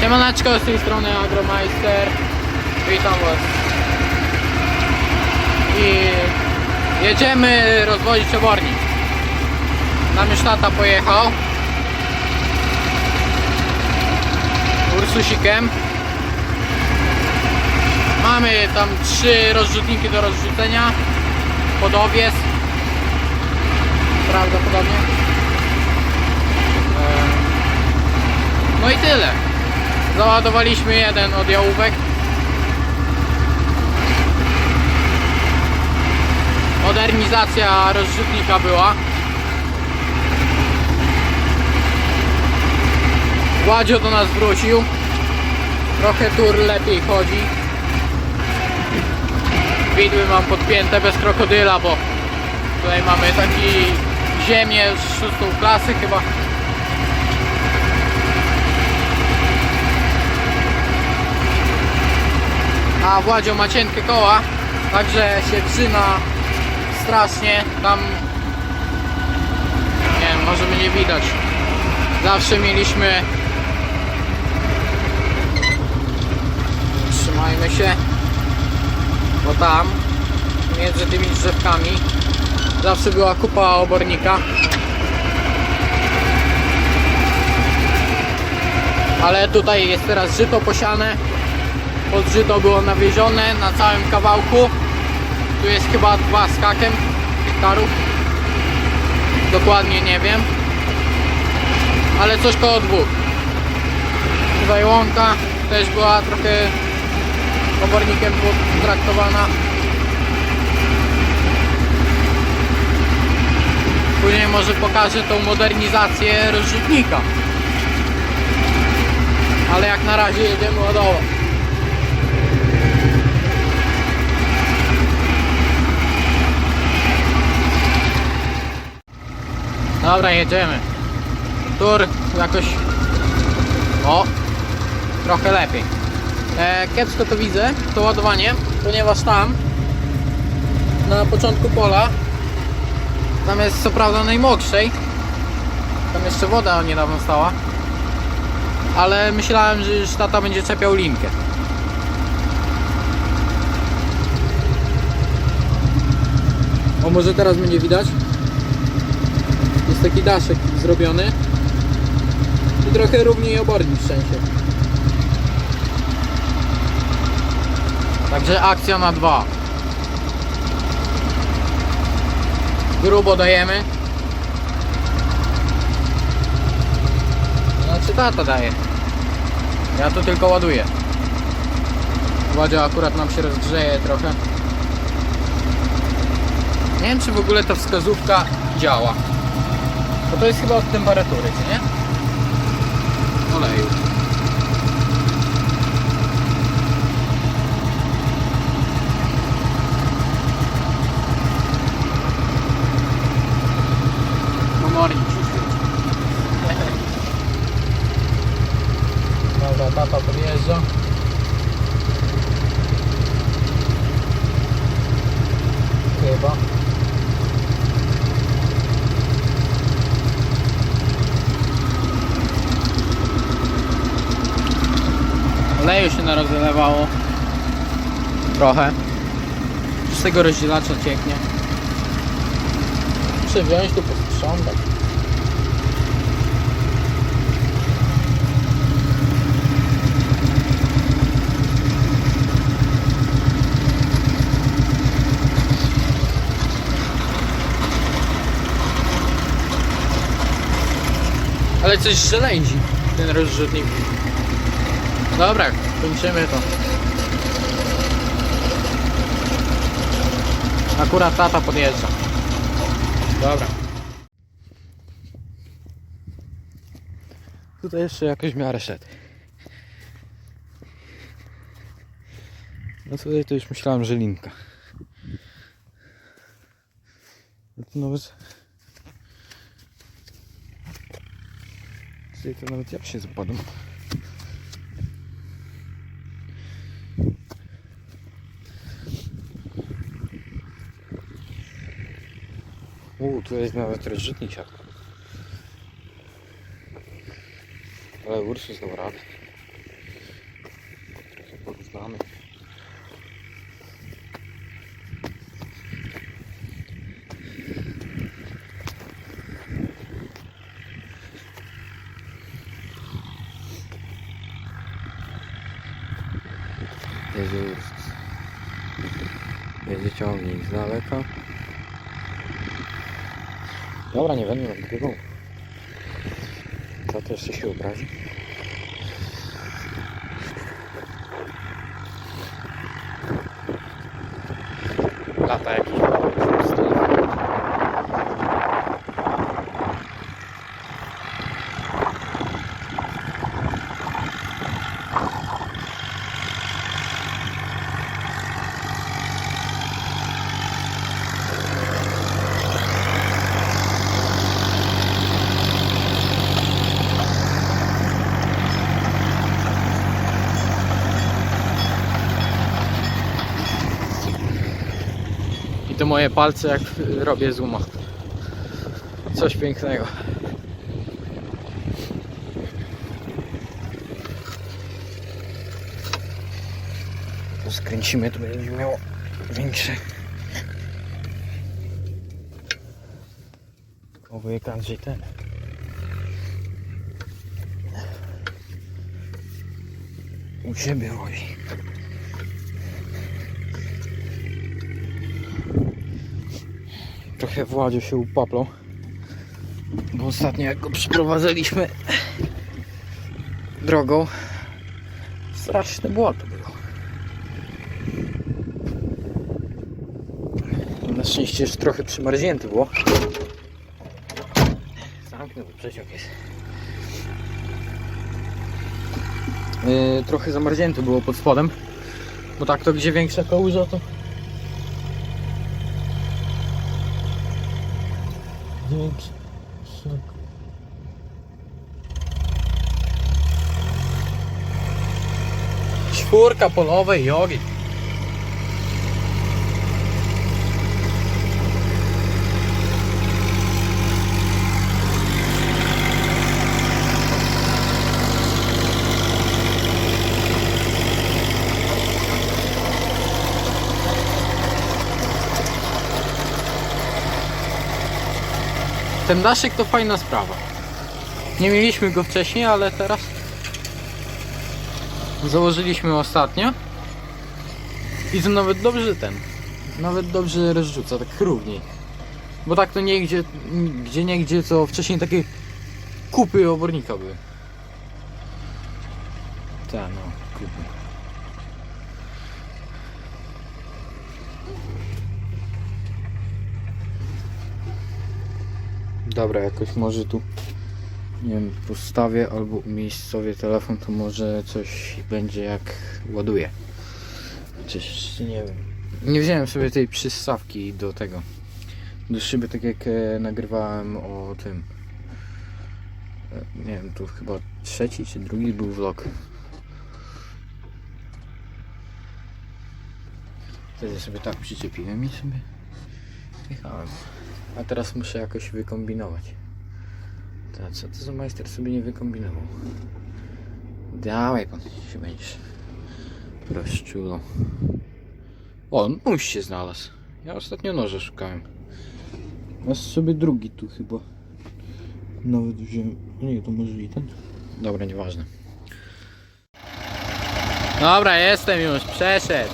Siemaneczko, z tej strony Agromeister. Witam Was. I jedziemy rozwozić obornik. Nam już tata pojechał. Ursusikiem. Mamy tam trzy rozrzutniki do rozrzucenia. Pod owies. Prawdopodobnie. Eee, No i tyle. Załadowaliśmy jeden od jałówek. Modernizacja rozrzutnika była. Władzio do nas wrócił. Trochę tur lepiej chodzi. Widły mam podpięte bez krokodyla, bo tutaj mamy taki ziemię z szóstą klasy chyba. A Władzio ma cienkie koła, także się trzyma strasznie. Tam nie wiem, może mnie widać. Zawsze mieliśmy Trzymajmy się Bo tam Między tymi drzewkami Zawsze była kupa obornika Ale tutaj jest teraz żyto posiane Pod żyto było nawiezione na całym kawałku Tu jest chyba dwa z hakiem hektarów Dokładnie nie wiem Ale coś koło dwóch Tutaj łąka też była trochę obornikiem traktowana. Później może pokażę tą modernizację rozrzutnika. Ale jak na razie jedziemy ładować. Dobra, jedziemy. Tur jakoś... O! Trochę lepiej. E, kiepsko to widzę, to ładowanie, ponieważ tam na początku pola tam jest co prawda najmokrzej tam jeszcze woda niedawno stała ale myślałem, że już tata będzie czepiał linkę o może teraz będzie widać jest taki daszek zrobiony i trochę równiej obornik w sensie Także akcja na dwa. Grubo dajemy. Znaczy tata daje. Ja tu tylko ładuję. Władzia akurat nam się rozgrzeje trochę. Nie wiem czy w ogóle ta wskazówka działa. Bo to jest chyba od temperatury, czy nie? Oleju. Komornik się świeci. Dobra, tata podjeżdża. Chyba. Oleju się narozlewało. Trochę. Z tego rozdzielacza cieknie. Muszę wziąć tu posprzątać. Ale coś żelędzi ten rozrzutnik. Dobra, kończymy to. Akurat tata podjeżdża. Dobra. Tutaj jeszcze jakoś miarę szedł. No tutaj to już myślałem, że linka. No nawet... Tutaj to nawet ja się zapadam. U, tu jest nawet rozrzutnik siatka. Ale Ursus dał radę. znamy. Jedzie Ursus. Jedzie ciągnik z daleka. Dobra, nie będę nagrywał. To też się obrazi. Lata jakiś z telefonu. I to moje palce jak robię zooma. Coś pięknego. Skręcimy, to będzie miało większe. Obojętnie Andrzej ten. U siebie robi. Trochę Władziu się upaplał. Bo ostatnio jak go przyprowadzaliśmy drogą, straszne błoto było. Na szczęście już trochę przymarznięty było. Zamknę, bo przeciąg jest. Yy, trochę zamarznięty było pod spodem. Bo tak to gdzie większa kałuża to Czwórka polowej jogi. Ten daszek to fajna sprawa. Nie mieliśmy go wcześniej, ale teraz założyliśmy ostatnio. I to nawet dobrze ten. Nawet dobrze rozrzuca, tak równiej. Bo tak to nie gdzie, gdzie nie gdzie to wcześniej takie kupy obornika były. Tak no, kupy. Dobra, jakoś może tu nie wiem, postawię albo umiejscowię telefon, to może coś będzie jak ładuje. Nie wiem. Nie wziąłem sobie tej przystawki do tego. Do szyby, tak jak e, nagrywałem o tym. E, nie wiem, tu chyba trzeci czy drugi był vlog. Wtedy sobie tak przyczepiłem i sobie jechałem. A teraz muszę jakoś wykombinować. Ta, co to za majster sobie nie wykombinował? Dawaj pan się będziesz rozczulał. O, nóż się znalazł. Ja ostatnio noże szukałem. Masz sobie drugi tu chyba. Nawet wziąłem. Nie, to może i ten. Dobra, nieważne. Dobra, jestem już, przeszedł.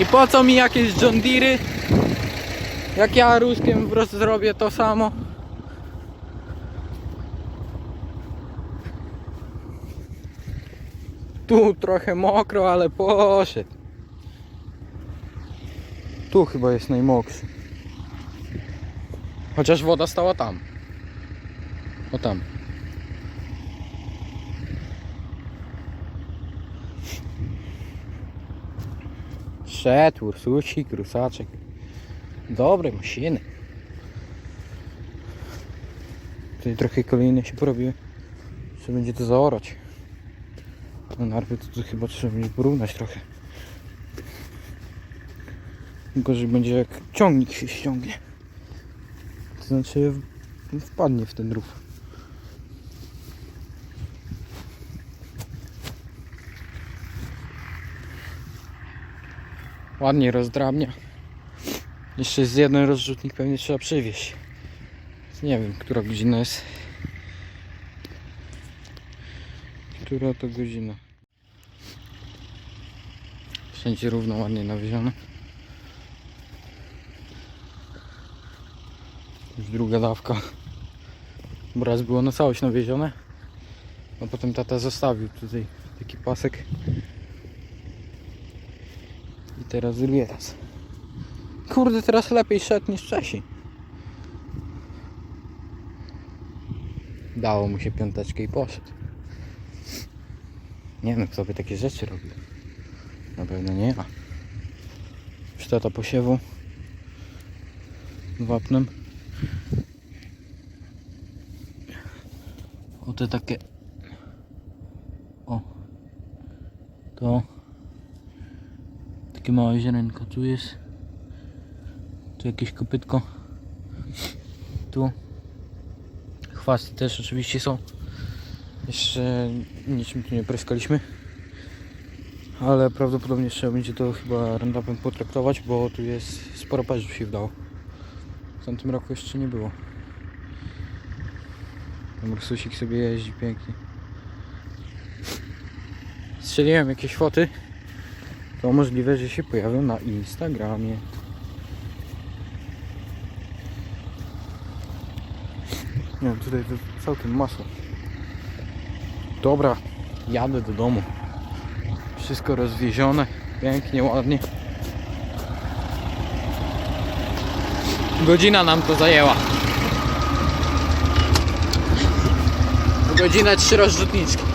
I po co mi jakieś John Deery? Jak ja ruskiem zrobię to samo. Tu trochę mokro, ale poszedł. Tu chyba jest najmokszy. Chociaż woda stała tam. O tam. Szedł, ursusik, rusaczek. Dobre maszyny. Tutaj trochę kolejne się porobiły. Trzeba będzie to zaorać. No narwy to, to chyba trzeba będzie porównać trochę. Gorzej będzie jak ciągnik się ściągnie. To znaczy wpadnie w ten rów. Ładnie rozdrabnia. Jeszcze jest jeden rozrzutnik, pewnie trzeba przywieźć. Nie wiem, która godzina jest. Która to godzina? Wszędzie równo ładnie nawiezione. Już druga dawka. Bo raz było na całość nawiezione. A potem tata zostawił tutaj taki pasek. I teraz drugi raz. Kurde, teraz lepiej szedł niż wcześniej. Dało mu się piąteczkę i poszedł. Nie wiem, kto by takie rzeczy robił. Na pewno nie. Ja. Sztata posiewu. Wapnem. O te takie. O. To. Takie małe ziarenko tu jest. Tu jakieś kopytko. Tu. Chwasty też oczywiście są. Jeszcze niczym tu nie pryskaliśmy ale prawdopodobnie trzeba będzie to chyba randapem potraktować bo tu jest sporo parzów się wdało. W tamtym roku jeszcze nie było. Tam sobie jeździ pięknie. Strzeliłem jakieś foty. To możliwe, że się pojawią na Instagramie. Nie wiem, tutaj to całkiem masło. Dobra, jadę do domu wszystko rozwiezione pięknie, ładnie. Godzina nam to zajęła. Godzinę trzy rozrzutniczki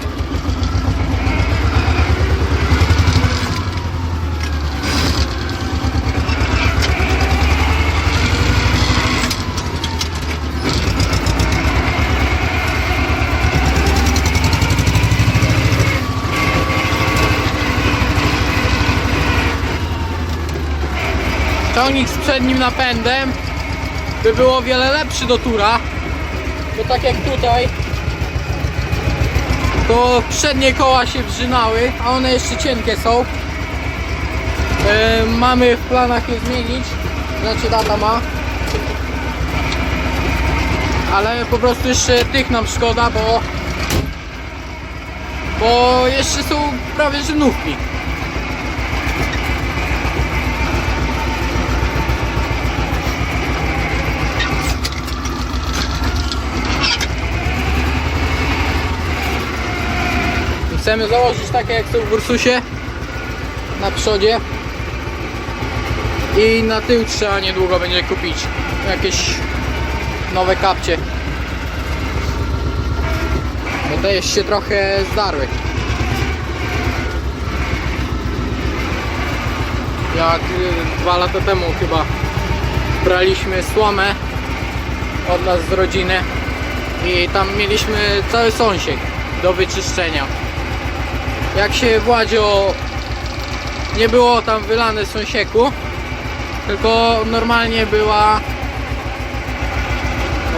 Ciągnik z przednim napędem by było o wiele lepszy do tura, bo tak jak tutaj to przednie koła się wrzynały, a one jeszcze cienkie są. E, mamy w planach je zmienić, znaczy data ma. Ale po prostu jeszcze tych nam szkoda, bo bo jeszcze są prawie że Chcemy założyć takie jak są w Ursusie na przodzie. I na tył trzeba niedługo będzie kupić jakieś nowe kapcie. Bo te się trochę zdarły. Jak y, dwa lata temu chyba braliśmy słomę od nas z rodziny i tam mieliśmy cały sąsiek do wyczyszczenia jak się Władzio nie było tam wylane sąsieku tylko normalnie była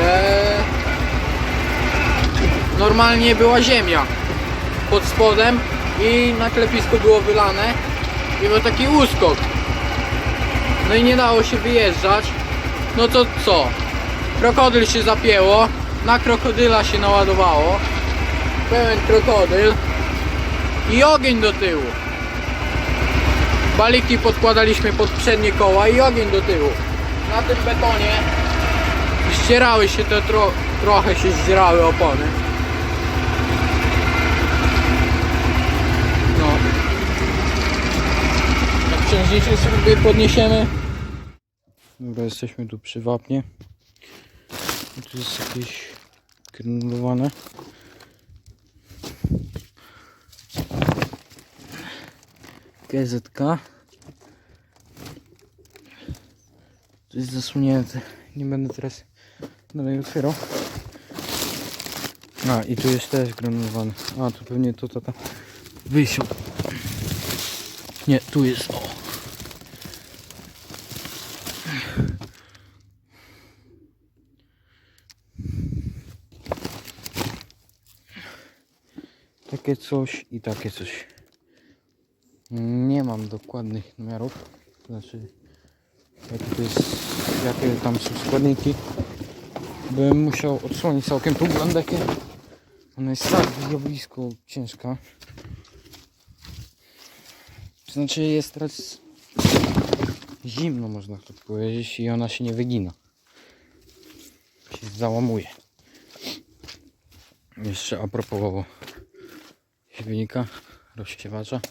e, normalnie była ziemia pod spodem i na klepisku było wylane i był taki uskok. No i nie dało się wyjeżdżać. No to co? Krokodyl się zapięło na krokodyla się naładowało. Pełen krokodyl i ogień do tyłu. Baliki podkładaliśmy pod przednie koła i ogień do tyłu. Na tym betonie ścierały się te tro trochę się zdzierały opony. No. Jak księżniczy sobie podniesiemy. Dobra, jesteśmy tu przy wapnie. Tu jest jakieś granulowane. GZK. To jest zasunięte. Nie będę teraz dalej otwierał. A i tu jest też granulowany. A tu pewnie to tata wysiął. Nie, tu jest o. Takie coś i takie coś. Nie mam dokładnych numerów. znaczy jakie to jest, jakie tam są składniki. Bym musiał odsłonić całkiem tą blandekę. Ona jest tak wyjawisko ciężka. To znaczy jest teraz zimno można tak powiedzieć i ona się nie wygina. Się załamuje. Jeszcze a propos silnika, rozsiewacza.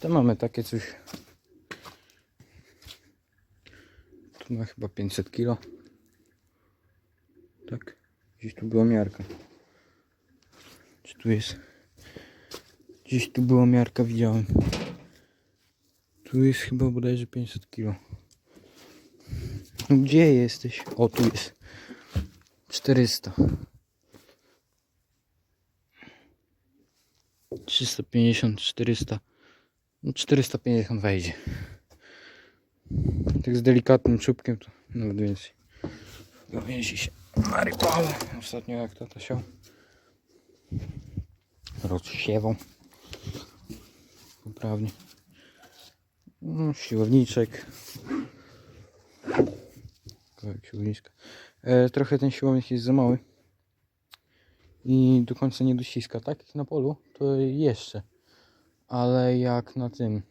To mamy takie coś. Tu ma chyba 500 kg. Tak. Gdzieś tu była miarka. Czy tu jest? Gdzieś tu była miarka, widziałem. Tu jest chyba bodajże 500 kg. No gdzie jesteś? O, tu jest. 400. 350, 400. No 450 wejdzie. Tak z delikatnym czubkiem to nawet więcej. Gałęzi się narypało. Ostatnio jak tata siał. Rozsiewą. Poprawnie. No, siłowniczek. Kawałek siłowniczka. E, trochę ten siłownik jest za mały. I do końca nie dociska. Tak jak na polu, to jeszcze. Ale jak na tym.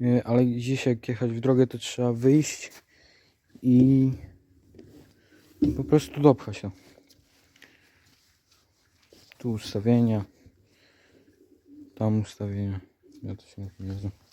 E, ale gdzieś jak jechać w drogę, to trzeba wyjść i po prostu dopchać to. Tu ustawienia. Tam ustawienia. Ja to się nie znam.